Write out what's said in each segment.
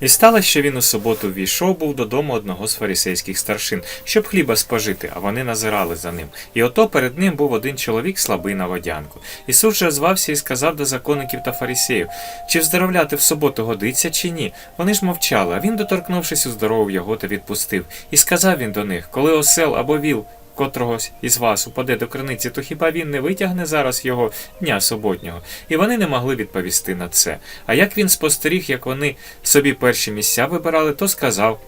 І сталося, що він у суботу ввійшов був додому одного з фарисейських старшин, щоб хліба спожити, а вони назирали за ним. І ото перед ним був один чоловік слабий на водянку. Ісус же звався і сказав до законників та фарисеїв, чи вздоровляти в суботу годиться, чи ні. Вони ж мовчали, а він, доторкнувшись, уздоровив його та відпустив. І сказав він до них, коли осел або віл котрогось із вас упаде до криниці, то хіба він не витягне зараз його дня суботнього? І вони не могли відповісти на це. А як він спостеріг, як вони собі перші місця вибирали, то сказав.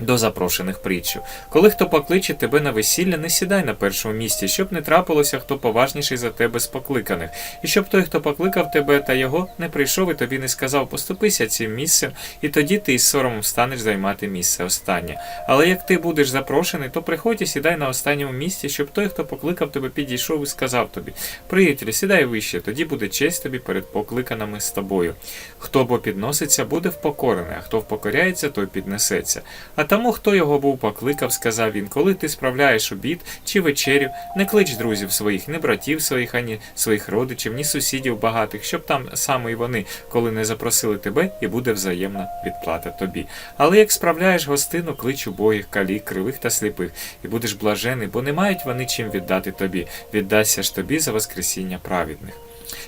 До запрошених притчу. Коли хто покличе тебе на весілля, не сідай на першому місці, щоб не трапилося, хто поважніший за тебе з покликаних, і щоб той, хто покликав тебе та його, не прийшов і тобі не сказав, поступися цим місцем, і тоді ти із соромом станеш займати місце останнє. Але як ти будеш запрошений, то приходь і сідай на останньому місці, щоб той, хто покликав тебе, підійшов і сказав тобі: Приятелю, сідай вище, тоді буде честь тобі перед покликаними з тобою. Хто бо підноситься, буде впокорений, а хто впокоряється, той піднесеться. А тому, хто його був покликав, сказав він, коли ти справляєш обід чи вечерю, не клич друзів своїх, ні братів своїх, ані своїх родичів, ні сусідів багатих, щоб там саме і вони, коли не запросили тебе, і буде взаємна відплата тобі. Але як справляєш гостину, клич убогих, калік, кривих та сліпих, і будеш блажений, бо не мають вони чим віддати тобі, віддасться ж тобі за воскресіння праведних.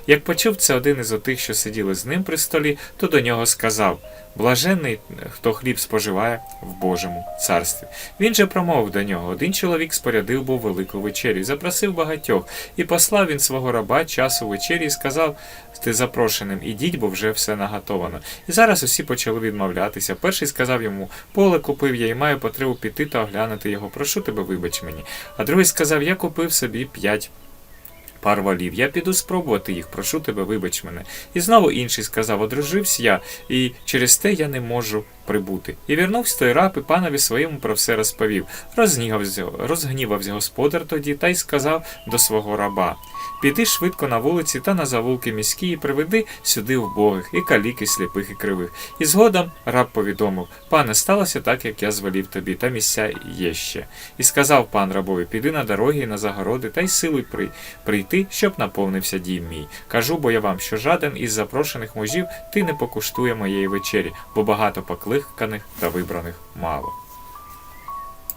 Як почув це один із отих, що сиділи з ним при столі, то до нього сказав Блаженний, хто хліб споживає в Божому царстві. Він же промовив до нього один чоловік спорядив був велику вечерю, запросив багатьох, і послав він свого раба часу вечері і сказав ти запрошеним, ідіть, бо вже все наготовано. І зараз усі почали відмовлятися. Перший сказав йому Поле купив я і маю потребу піти та оглянути його. Прошу тебе, вибач мені. А другий сказав Я купив собі п'ять пар валів. Я піду спробувати їх, прошу тебе, вибач мене. І знову інший сказав: Одружився я, і через те я не можу прибути. І вернувся той раб і панові своєму про все розповів. Розгнівався, розгнівався господар тоді та й сказав до свого раба. Піди швидко на вулиці та на завулки міські і приведи сюди вбогих, і калік, і сліпих, і кривих. І згодом раб повідомив: Пане, сталося так, як я звелів тобі, та місця є ще. І сказав пан рабові: Піди на дороги і на загороди, та й силуй при... прийти, щоб наповнився дім мій. Кажу, бо я вам, що жаден із запрошених мужів ти не покуштує моєї вечері, бо багато покликаних та вибраних мало.